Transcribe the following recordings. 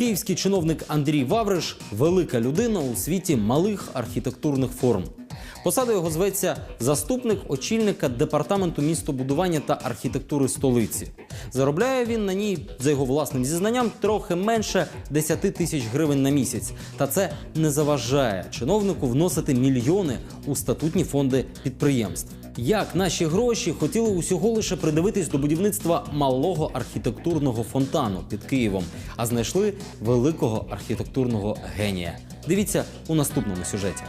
Київський чиновник Андрій Вавриш велика людина у світі малих архітектурних форм. Посада його зветься заступник очільника департаменту містобудування та архітектури столиці. Заробляє він на ній, за його власним зізнанням, трохи менше 10 тисяч гривень на місяць. Та це не заважає чиновнику вносити мільйони у статутні фонди підприємств. Як наші гроші хотіли усього лише придивитись до будівництва малого архітектурного фонтану під Києвом, а знайшли великого архітектурного генія. Дивіться у наступному сюжеті.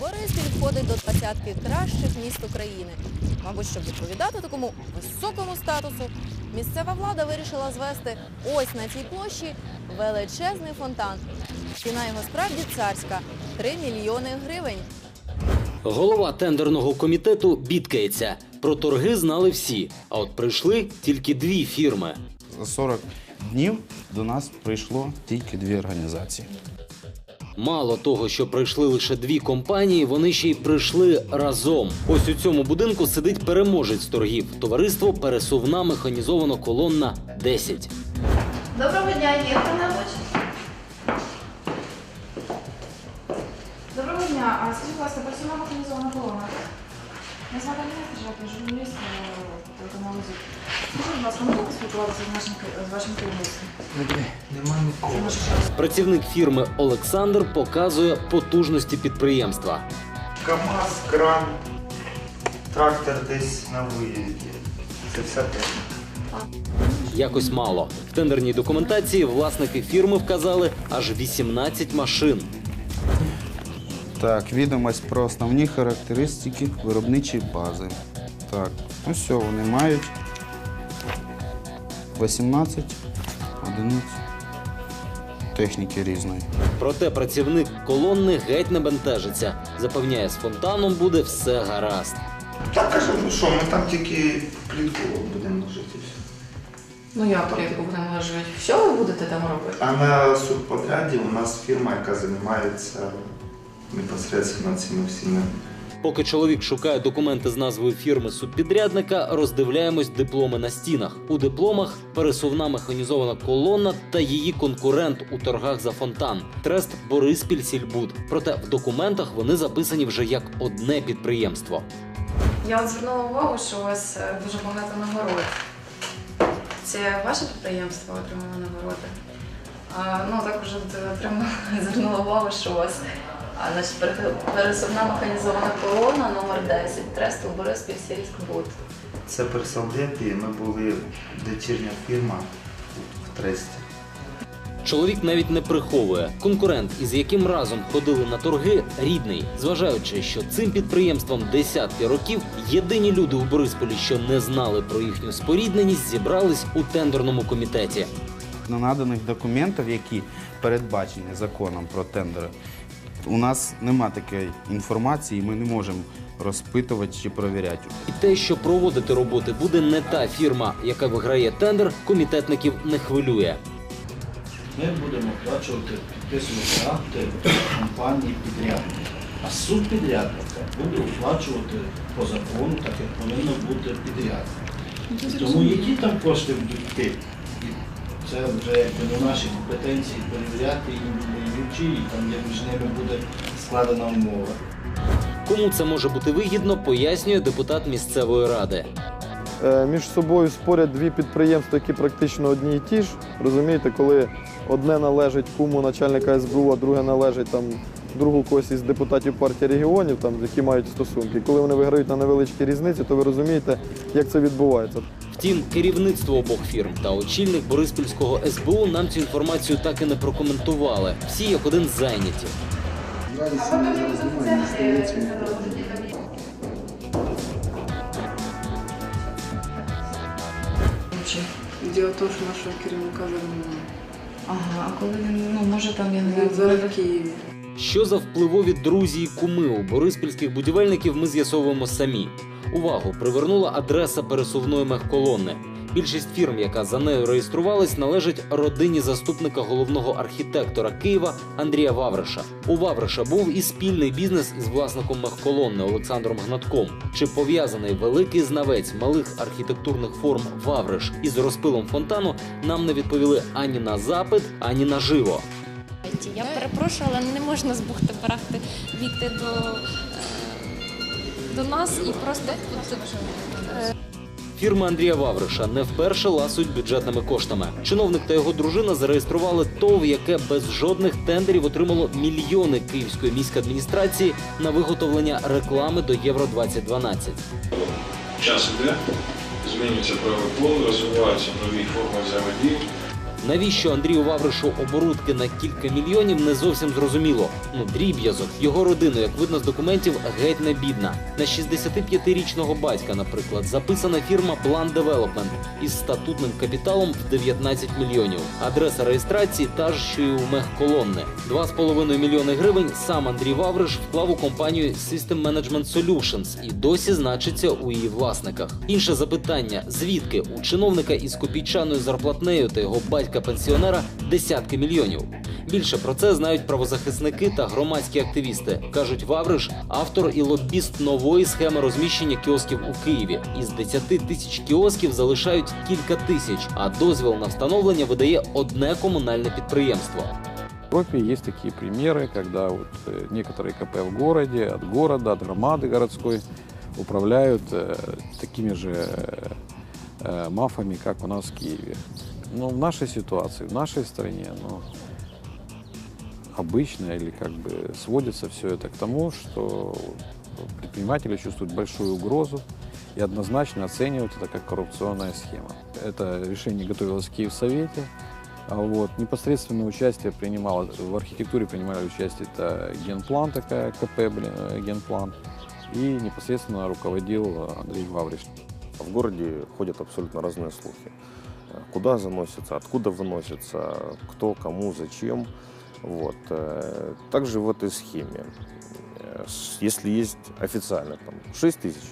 Бориспіль входить до двадцятки кращих міст України. Мабуть, щоб відповідати такому високому статусу, місцева влада вирішила звести ось на цій площі величезний фонтан. Ціна його справді царська 3 мільйони гривень. Голова тендерного комітету бідкається. Про торги знали всі, а от прийшли тільки дві фірми. За 40 днів до нас прийшло тільки дві організації. Мало того, що прийшли лише дві компанії, вони ще й прийшли разом. Ось у цьому будинку сидить переможець торгів. Товариство пересувна механізована колонна 10. Доброго дня, є хто небудь? Доброго дня. А персонал організована колона. Я Аліна Стержак, я журналіст телеканалу ЗІК. Скажіть, будь ласка, можна поспілкуватися з нашим з вашим керівництвом? Нема нікого. Це наш час. Працівник фірми Олександр показує потужності підприємства. КАМАЗ, кран, трактор десь на виїзді. Це вся техніка. Якось мало. В тендерній документації власники фірми вказали аж 18 машин. Так, відомість про основні характеристики виробничої бази. Так, ну все, вони мають 18 одиниць техніки різної. Проте працівник колонни геть не бентежиться. Запевняє, з фонтаном буде все гаразд. Так кажу, ну що, ми там тільки плітку будемо ложити. і все. Ну як плітку будемо ложити? Що ви будете там робити? А на субподряді у нас фірма, яка займається непосередньо цими всіми. Поки чоловік шукає документи з назвою фірми субпідрядника, роздивляємось дипломи на стінах. У дипломах пересувна механізована колона та її конкурент у торгах за фонтан трест Бориспіль Сільбуд. Проте в документах вони записані вже як одне підприємство. Я от звернула увагу, що у вас е, дуже багато нагород. Це ваше підприємство отримало нагороди? А, ну також отримала, звернула увагу, що у вас значить, пере- пересувна механізована колона номер 10 Тресту Бориспіль Сільськбуд. Це при ми були дочірня фірма в Тресті. Чоловік навіть не приховує. Конкурент, із яким разом ходили на торги, рідний, зважаючи, що цим підприємством десятки років єдині люди у Борисполі, що не знали про їхню спорідненість, зібрались у тендерному комітеті. На наданих документах, які передбачені законом про тендери, у нас нема такої інформації, ми не можемо розпитувати чи перевіряти. І те, що проводити роботи буде не та фірма, яка виграє тендер, комітетників не хвилює. Ми будемо оплачувати, підписувати акти компанії підрядника. А суд підрядника буде оплачувати по закону, так як повинно бути підрядник. Тому які там кошти будуть йти, це вже якби не наші компетенції перевіряти і і там як між ними буде складена умова. Кому це може бути вигідно, пояснює депутат місцевої ради. Е, між собою спорять дві підприємства, які практично одні і ті ж. Розумієте, коли одне належить куму начальника СБУ, а друге належить там другу когось із депутатів партії регіонів, там, які мають стосунки. Коли вони виграють на невеличкі різниці, то ви розумієте, як це відбувається. Втім, керівництво обох фірм та очільник Бориспільського СБУ нам цю інформацію так і не прокоментували. Всі як один зайняті. Діло тому, що нашого керівника замінили. Ага, а коли він, ну може там я не Він зараз в Києві. Що за впливові друзі і куми у бориспільських будівельників ми з'ясовуємо самі. Увагу привернула адреса пересувної мехколонни. Більшість фірм, яка за нею реєструвалась, належить родині заступника головного архітектора Києва Андрія Вавриша. У Вавриша був і спільний бізнес із власником мехколонни Олександром Гнатком. Чи пов'язаний великий знавець малих архітектурних форм Вавриш із розпилом фонтану, нам не відповіли ані на запит, ані на живо. Я перепрошую, але не можна з бухти барахти війти до, до нас і просто Фірми Андрія Вавриша не вперше ласують бюджетними коштами. Чиновник та його дружина зареєстрували ТОВ, яке без жодних тендерів отримало мільйони київської міськадміністрації на виготовлення реклами до Євро 2012 Час іде, змінюється правий пол, розвиваються нові форми взаємодії. Навіщо Андрію Вавришу оборудки на кілька мільйонів не зовсім зрозуміло. Ну, дріб'язок. Його родина, як видно з документів, геть не бідна. На 65-річного батька, наприклад, записана фірма Plan Development із статутним капіталом в 19 мільйонів. Адреса реєстрації та ж, що й у мехколонни. 2,5 мільйони гривень сам Андрій Вавриш вклав у компанію System Management Solutions і досі значиться у її власниках. Інше запитання: звідки у чиновника із копійчаною зарплатнею та його батька-пенсіонера десятки мільйонів? Більше про це знають правозахисники та громадські активісти. кажуть, Вавриш автор і лобіст нової схеми розміщення кіосків у Києві. Із 10 тисяч кіосків залишають кілька тисяч, а дозвіл на встановлення видає одне комунальне підприємство. В Европе есть такие примеры, когда вот э, некоторые КП в городе, от города, от громады городской управляют э, такими же э, мафами, как у нас в Киеве. Но в нашей ситуации, в нашей стране, ну, обычно или как бы сводится все это к тому, что предприниматели чувствуют большую угрозу и однозначно оценивают это как коррупционная схема. Это решение готовилось в Киевсовете, а Вот. Непосредственное участие принимало, в архитектуре принимали участие это генплан такая, КП, э, генплан, и непосредственно руководил э, Андрей Вавриш. В городе ходят абсолютно разные слухи. Куда заносятся, откуда выносятся, кто, кому, зачем. Вот. э, Также в этой схеме, э, если есть официально там, 6 тысяч,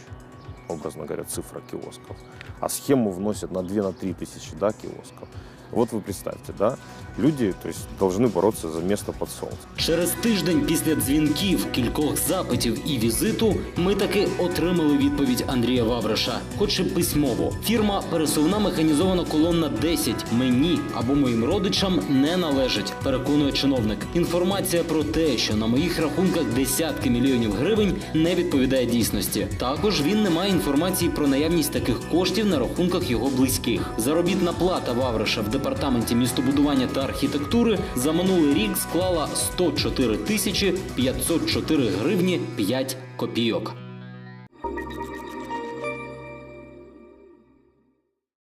образно говоря, цифра киосков, а схему вносят на 2-3 тысячи да, киосков, вот вы представьте, да, люди то есть, должны бороться за место под солнцем. Через тиждень після дзвінків, кількох запитів і візиту ми таки отримали відповідь Андрія Вавриша, хоч і письмово. Фірма пересувна механізована колонна 10 мені або моїм родичам не належить, переконує чиновник. Інформація про те, що на моїх рахунках десятки мільйонів гривень, не відповідає дійсності. Також він не має інформації про наявність таких коштів на рахунках його близьких. Заробітна плата Вавриша в департаменті містобудування та архітектури за минулий рік склала 104 тисячі 504 гривні 5 копійок.